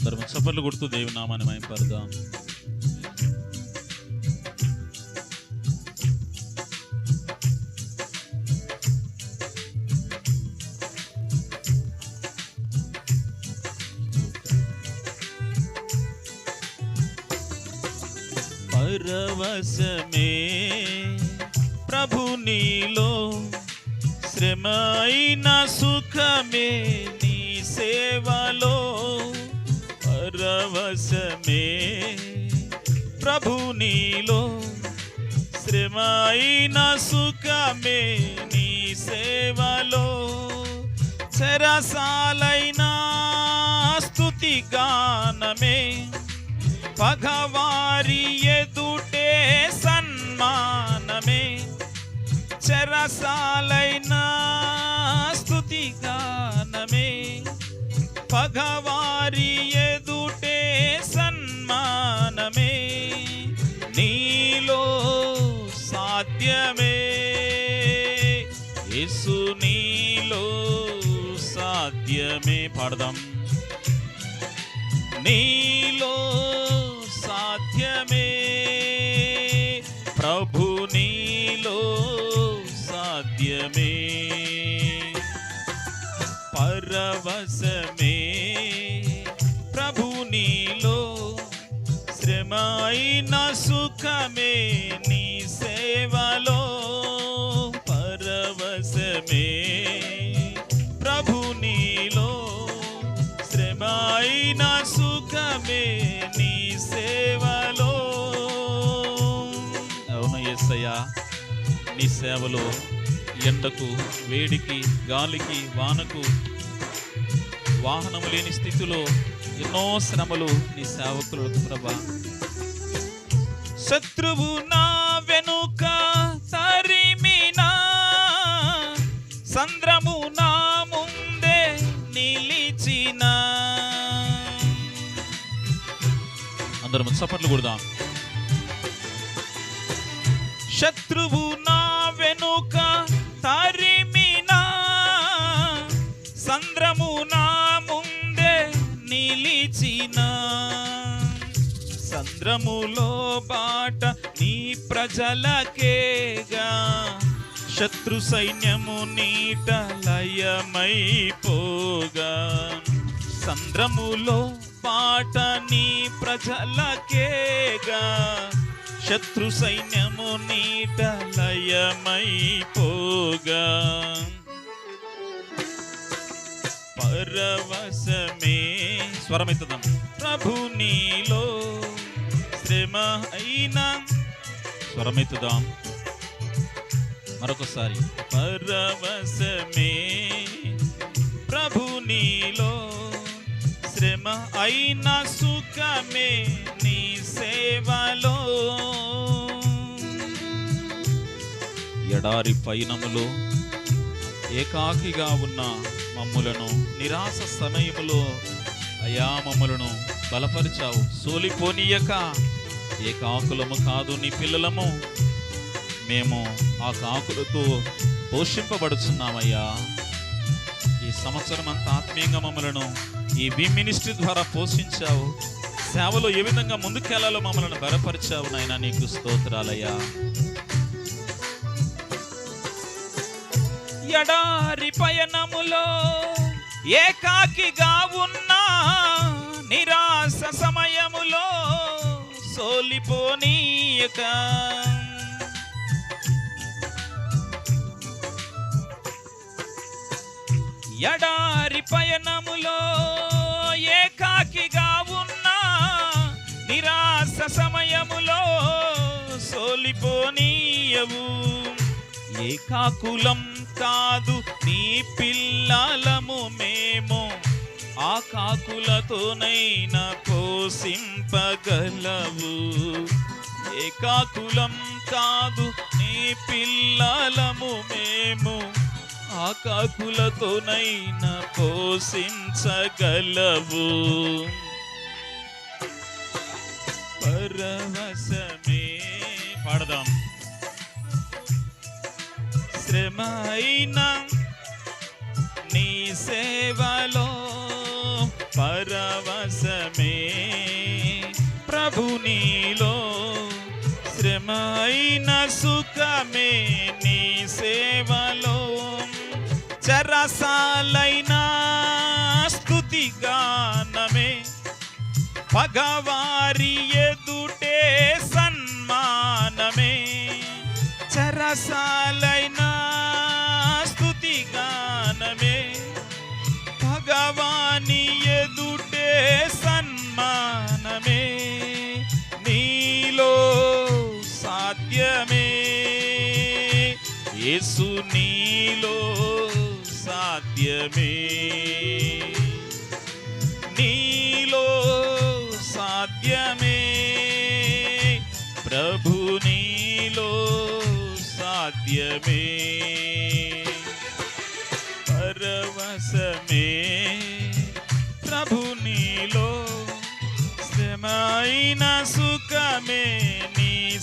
అందరం చప్పట్లు కొడుతూ దేవి నామాన్ని మయంపడదాం పరవశమే ప్రభు నీలో శ్రమైన సుఖమే నీ సేవలో. పరవశమే ప్రభు నీలో శ్రమైన సుఖమే నీ సేవలో చెరసాలైన స్థుతి గానమే పగవారి ఎదుటే సన్మానమే చెరసాలైన స్థుతి గానమే పగవారి సన్మానమే నీలో సాధ్యమే. యేసు నీలో సాధ్యమే పాడదాం. నీలో సాధ్యమే ప్రభు నీలో సాధ్యమే. పరవశమే సుఖమే నీ సేవలో పరవశమే. ప్రభు నీలో శ్రమ అయిన సుఖమే నీ సేవలో. అవును ఎస్సయ్యా నీ సేవలో ఎండకు వేడికి గాలికి వానకు వాహనము లేని స్థితిలో ఎన్నో శ్రమలు నీ సేవకులకు ప్రభా. శత్రువు నా వెనుక సరిమినా. సంద్రము నా ముందే నిలిచిన. అందరం చప్పట్లు కొడదాం. శత్రువు నా వెనుక తరిమినా. సంద్రము నా ముందే నిలిచినా. సముద్రములో బాట నీ ప్రజలకేగా. శత్రు సైన్యము నీట లయమైపోగా. సంద్రములో పాట నీ ప్రజలకేగా. శత్రు సైన్యము నీట లయమైపోగా. పరవశమే స్వరమెత్తుదాం. ప్రభు నీలో అయినా స్వరమెత్తుదాం. మరొకసారి. పరవశమే ప్రభు నీలో శ్రమ అయిన సుఖమే నీ సేవలో. ఎడారి పయనములో ఏకాకిగా ఉన్న మమ్ములను నిరాశ సమయములో అయా మమ్ములను బలపరిచావు. సోలిపోనీయక. ఏకాకులము కాదు నీ పిల్లలము. మేము ఆ కాకులతో పోషింపబడుచున్నామయ్యా. ఈ సంవత్సరం అంతా ఆత్మీయంగా మమ్మలను ఈ వి మినిస్ట్రీ ద్వారా పోషించావు. సేవలో ఏ విధంగా ముందుకెళ్ళాలో మమ్మల్ని బలపరిచావు నాయన నీకు స్తోత్రాలయ్యా. ఎడారి పయనములో ఏకాకిగా ఉన్న పోనీయక. ఎడారి పయనములో ఏకాకిగా ఉన్నా నిరాశ సమయములో సోలిపోనీయవు ఏకాకులం కాదు నీ పిల్లలము మేము. ఆ కాకులతోనైనా పోసింపగలవు ఏ కాకులం కాదు నీ పిల్లలము మేము. ఆ కాకులతోనైనా పోషించగలవు. పరవశమే పాడదాం. శ్రమ అయినా నీ సేవలో సుఖమే నీ సేవలో. చరసాలైనా స్థుతి గానమే. పగవారి ఎదుటే సన్మానమే. చరసాల యేసు నీలో సాధ్యమే. నీలో సాధ్యమే. ప్రభు నీలో సాధ్యమే. పరవశమే ప్రభు నీలో. శ్రమైన సుఖమే నీ